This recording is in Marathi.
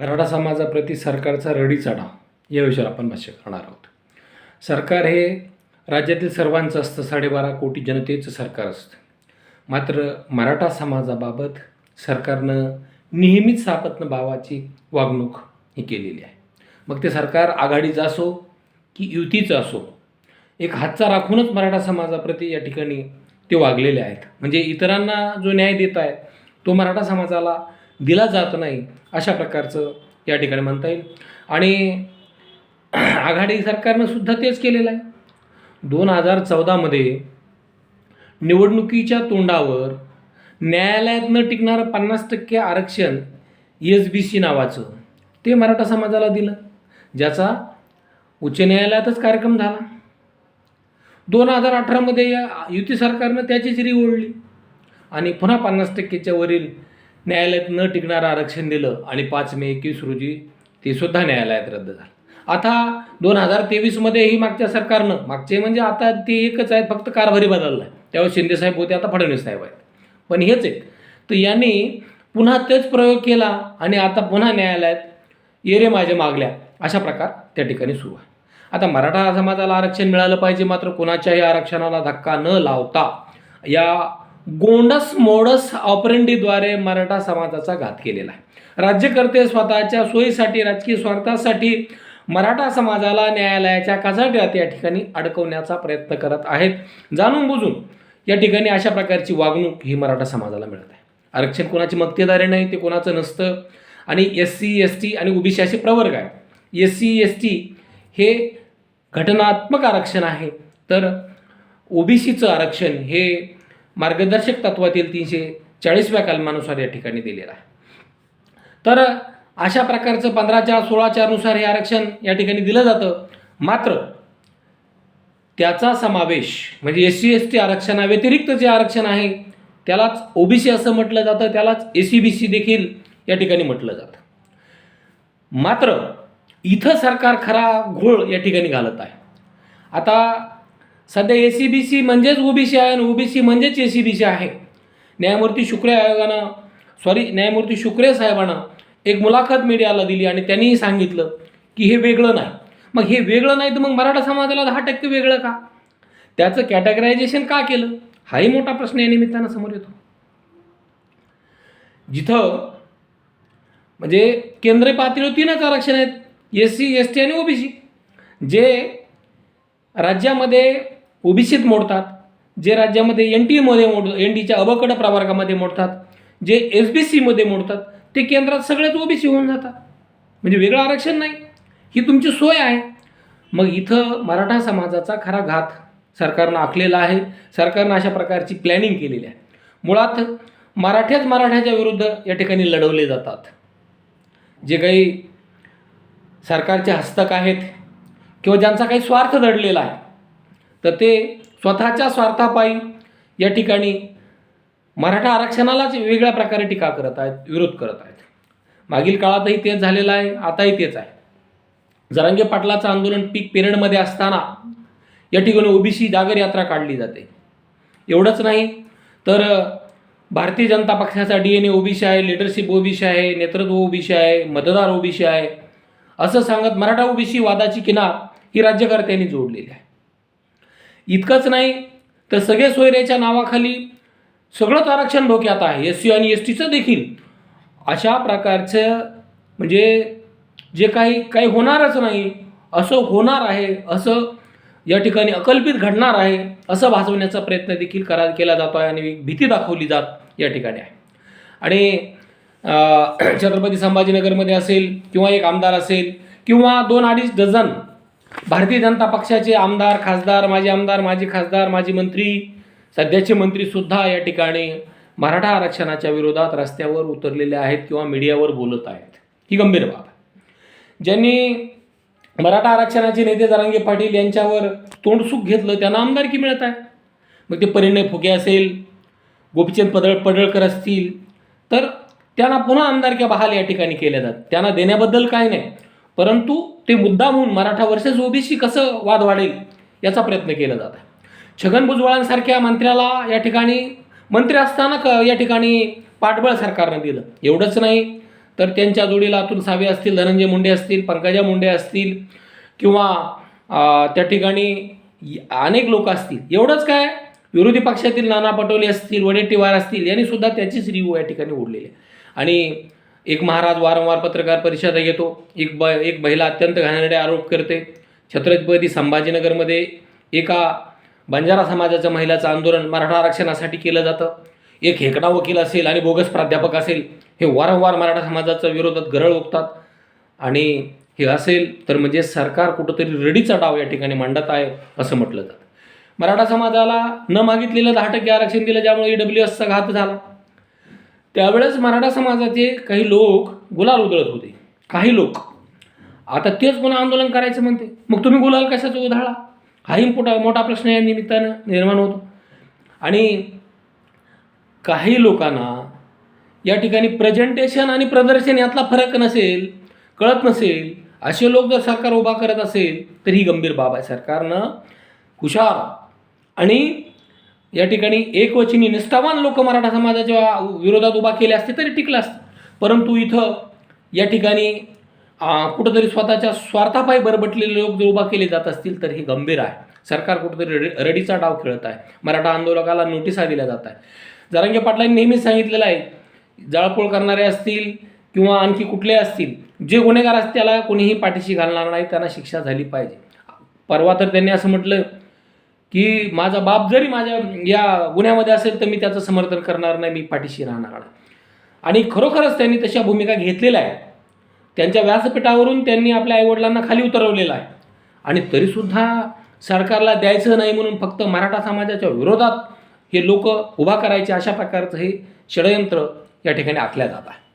मराठा समाजाप्रती सरकारचा रडीचाडा या विषयावर आपण भाष्य करणार आहोत. सरकार हे राज्यातील सर्वांचं असतं साडेबारा कोटी जनतेचं सरकार असतं. मात्र मराठा समाजाबाबत सरकारनं नेहमीच सापत्न भावाची वागणूक ही केलेली आहे. मग ते सरकार आघाडीचं असो की युतीचं असो एक हातचा राखूनच मराठा समाजाप्रती या ठिकाणी ते वागलेले आहेत. म्हणजे इतरांना जो न्याय देत आहे तो मराठा समाजाला दिला जात नाही अशा प्रकारचं या ठिकाणी म्हणता येईल. आणि आघाडी सरकारनं सुद्धा तेच केलेलं आहे. दोन हजार चौदामध्ये निवडणुकीच्या तोंडावर न्यायालयात न टिकणारं पन्नास टक्के आरक्षण एस बी सी नावाचं ते मराठा समाजाला दिलं. ज्याचा उच्च न्यायालयातच कार्यक्रम झाला. दोन हजार अठरामध्ये या युती सरकारनं त्याचीच री ओढली. आणि पुन्हा पन्नास टक्केच्या वरील न्यायालयात न टिकणारं आरक्षण दिलं आणि पाच मे एकवीस रोजी ते सुद्धा न्यायालयात रद्द झालं. आता दोन हजार तेवीसमध्ये ही मागच्या सरकारनं मागचे म्हणजे आता ते एकच आहेत फक्त कारभारी बदलला आहे त्यावेळेस शिंदेसाहेब होते आता फडणवीस साहेब आहेत. पण हेच आहे तर यांनी पुन्हा तेच प्रयोग केला आणि आता पुन्हा न्यायालयात येरे माझे मागल्या अशा प्रकार त्या ठिकाणी सुरू आहे. आता मराठा समाजाला आरक्षण मिळालं पाहिजे मात्र कोणाच्याही आरक्षणाला धक्का न लावता या गोंडस मोडस ऑपरेंडीद्वारे मराठा समाजाचा घात केलेला आहे. राज्यकर्ते स्वतःच्या सोयीसाठी राजकीय स्वार्थासाठी मराठा समाजाला न्यायालयाच्या कचाट्यात या ठिकाणी अडकवण्याचा प्रयत्न करत आहेत. जाणून बुजून या ठिकाणी अशा प्रकारची वागणूक ही मराठा समाजाला मिळत आहे. आरक्षण कोणाची मक्तेदारी नाही ते कोणाचं नसतं. आणि एस सी एस टी आणि ओबीसी असे प्रवर्ग आहे एस सी एस टी हे घटनात्मक आरक्षण आहे. तर ओबीसीचं आरक्षण हे मार्गदर्शक तत्वातील तीनशे चाळीसव्या कलमानुसार या ठिकाणी दिलेला आहे. तर अशा प्रकारचं पंधराच्या सोळाच्यानुसार हे आरक्षण या ठिकाणी दिलं जातं. मात्र त्याचा समावेश म्हणजे एस सी एस टी आरक्षणाव्यतिरिक्त जे आरक्षण आहे त्यालाच ओबीसी असं म्हटलं जातं त्यालाच ए सी बी सी देखील या ठिकाणी म्हटलं जातं. मात्र इथं सरकार खरा घोळ या ठिकाणी घालत आहे. आता सध्या ए सी बी सी म्हणजेच ओबीसी आहे आणि ओबीसी म्हणजेच ए सी बी सी आहे. न्यायमूर्ती शुक्रे आयोगानं सॉरी न्यायमूर्ती शुक्रे साहेबांना एक मुलाखत मीडियाला दिली आणि त्यांनीही सांगितलं की हे वेगळं नाही. मग हे वेगळं नाही तर मग मराठा समाजाला दहा टक्के वेगळं का? त्याचं कॅटेगरायझेशन का केलं? हाही मोठा प्रश्न या निमित्तानं समोर येतो. जिथं म्हणजे केंद्रीय पातळीवर तीनच आरक्षण आहेत एस सी एस टी आणि ओबीसी जे राज्यामध्ये ओबीसीत मोडतात जे राज्यामध्ये एन टी एमध्ये मोड एन टीच्या अबकड प्रवर्गामध्ये मोडतात जे एस बी सीमध्ये मोडतात ते केंद्रात सगळेच ओबीसी होऊन जातात. म्हणजे वेगळं आरक्षण नाही. ही तुमची सोय आहे. मग इथं मराठा समाजाचा खरा घात सरकारनं आखलेला आहे. सरकारनं अशा प्रकारची प्लॅनिंग केलेली आहे. मुळात मराठ्याच मराठ्याच्या विरुद्ध या ठिकाणी लढवले जातात. जे काही सरकारचे हस्तक आहेत किंवा ज्यांचा काही स्वार्थ दडलेला आहे तर ते स्वतःच्या स्वार्थापायी या ठिकाणी मराठा आरक्षणालाच वेगळ्या प्रकारे टीका करत आहेत विरोध करत आहेत. मागील काळातही तेच झालेलं आहे आताही तेच आहे. जरांगे पाटलाचं आंदोलन पीक पिरियडमध्ये असताना या ठिकाणी ओबीसी जागर यात्रा काढली जाते. एवढंच नाही तर भारतीय जनता पक्षाचा डी एन ए ओबीसी आहे लिडरशिप ओबीसी आहे नेतृत्व ओबीसी आहे मतदार ओबीसी आहे असं सांगत मराठा ओबीसी वादाची किनार ही राज्यकर्त्यांनी जोडलेली आहे. इतकंच नाही तर सगळे सोयऱ्याच्या नावाखाली सगळंच आरक्षण धोक्यात आहे. एस सी आणि एस टीचं देखील. अशा प्रकारचं म्हणजे जे काही काही होणारच नाही असं होणार आहे असं या ठिकाणी अकल्पित घडणार आहे असं भासवण्याचा प्रयत्न देखील करा केला जातो आहे आणि भीती दाखवली जात या ठिकाणी आहे. आणि छत्रपती संभाजीनगरमध्ये असेल किंवा एक आमदार असेल किंवा दोन अडीच डझन भारतीय जनता पक्षाचे आमदार खासदार माजी आमदार माजी खासदार माजी मंत्री सध्याचे मंत्रीसुद्धा या ठिकाणी मराठा आरक्षणाच्या विरोधात रस्त्यावर उतरलेले आहेत किंवा मीडियावर बोलत आहेत. ही गंभीर बाब आहे. ज्यांनी मराठा आरक्षणाचे नेते जरांगे पाटील यांच्यावर तोंडसुख घेतलं त्यांना आमदारकी मिळत आहे. मग ते परिणय फुके असेल गोपीचंद पदळ पडळकर असतील तर त्यांना पुन्हा आमदारक्या बहाल या ठिकाणी केल्या जातात त्यांना देण्याबद्दल काय नाही. परंतु ते मुद्दा म्हणून मराठा वर्सेस ओबीसी कसं वाद वाढेल याचा प्रयत्न केला जात आहे. छगन भुजबळांसारख्या मंत्र्याला या ठिकाणी मंत्री असताना क या ठिकाणी पाठबळ सरकारनं दिलं. एवढंच नाही तर त्यांच्या जोडीला अतुल सावे असतील धनंजय मुंडे असतील पंकजा मुंडे असतील किंवा त्या ठिकाणी अनेक लोक असतील. एवढंच काय विरोधी पक्षातील नाना पटोले असतील वडेट्टीवार असतील यांनी सुद्धा त्याचीच रिव्ह्यू या ठिकाणी ओढलेली आहे. आणि एक महाराज वारंवार पत्रकार परिषदा घेतो. एक ब एक महिला अत्यंत घाणेरडे आरोप करते. छत्रपती संभाजीनगरमध्ये एका बंजारा समाजाच्या महिलाचं आंदोलन मराठा आरक्षणासाठी केलं जातं. एक हेकडा वकील असेल आणि बोगस प्राध्यापक असेल हे वारंवार मराठा समाजाच्या विरोधात गरळ ओकतात. आणि हे असेल तर म्हणजे सरकार कुठंतरी रडीचा डाव या ठिकाणी मांडत आहे असं म्हटलं जातं. मराठा समाजाला न मागितलेलं दहा टक्के आरक्षण दिलं ज्यामुळे ई डब्ल्यू एसचा घात झाला. त्यावेळेस मराठा समाजाचे काही लोक गुलाल उधळत होते. काही लोक. आता तेच पुन्हा आंदोलन करायचं म्हणते. मग तुम्ही गुलाल कशाचं उधळा? हाही मोठा मोठा प्रश्न या निमित्तानं निर्माण होतो. आणि काही लोकांना या ठिकाणी प्रेझेंटेशन आणि प्रदर्शन यातला फरक नसेल कळत नसेल असे लोक जर सरकार उभा करत असेल तर ही गंभीर बाब आहे सरकारनं. हुशार आणि या ठिकाणी एकवचनी निष्ठावान लोक मराठा समाजाच्या विरोधात उभा केले असते तरी टिकलं असतं. परंतु इथं या ठिकाणी कुठंतरी स्वतःच्या स्वार्थापायी बरबटलेले लोक जर उभा केले जात असतील तर हे गंभीर आहे. सरकार कुठंतरी रडी रडीचा डाव खेळत आहे. मराठा आंदोलकाला नोटिसा दिल्या जात आहे जरांगे पाटलांनी नेहमीच सांगितलेलं आहे जाळपोळ करणारे असतील किंवा आणखी कुठले असतील जे गुन्हेगार असतील त्याला कोणीही पाठीशी घालणार नाही त्यांना शिक्षा झाली पाहिजे. परवा तर त्यांनी असं म्हटलं की माझा बाप जरी माझ्या या गुन्ह्यामध्ये असेल तर मी त्याचं समर्थन करणार नाही मी पाठीशी राहणार नाही आणि खरोखरच त्यांनी तशा भूमिका घेतलेल्या आहेत. त्यांच्या व्यासपीठावरून त्यांनी आपल्या आईवडिलांना खाली उतरवलेलं आहे. आणि तरीसुद्धा सरकारला द्यायचं नाही म्हणून फक्त मराठा समाजाच्या विरोधात हे लोक उभा करायचे अशा प्रकारचं हे षडयंत्र या ठिकाणी आखल्या जात आहे.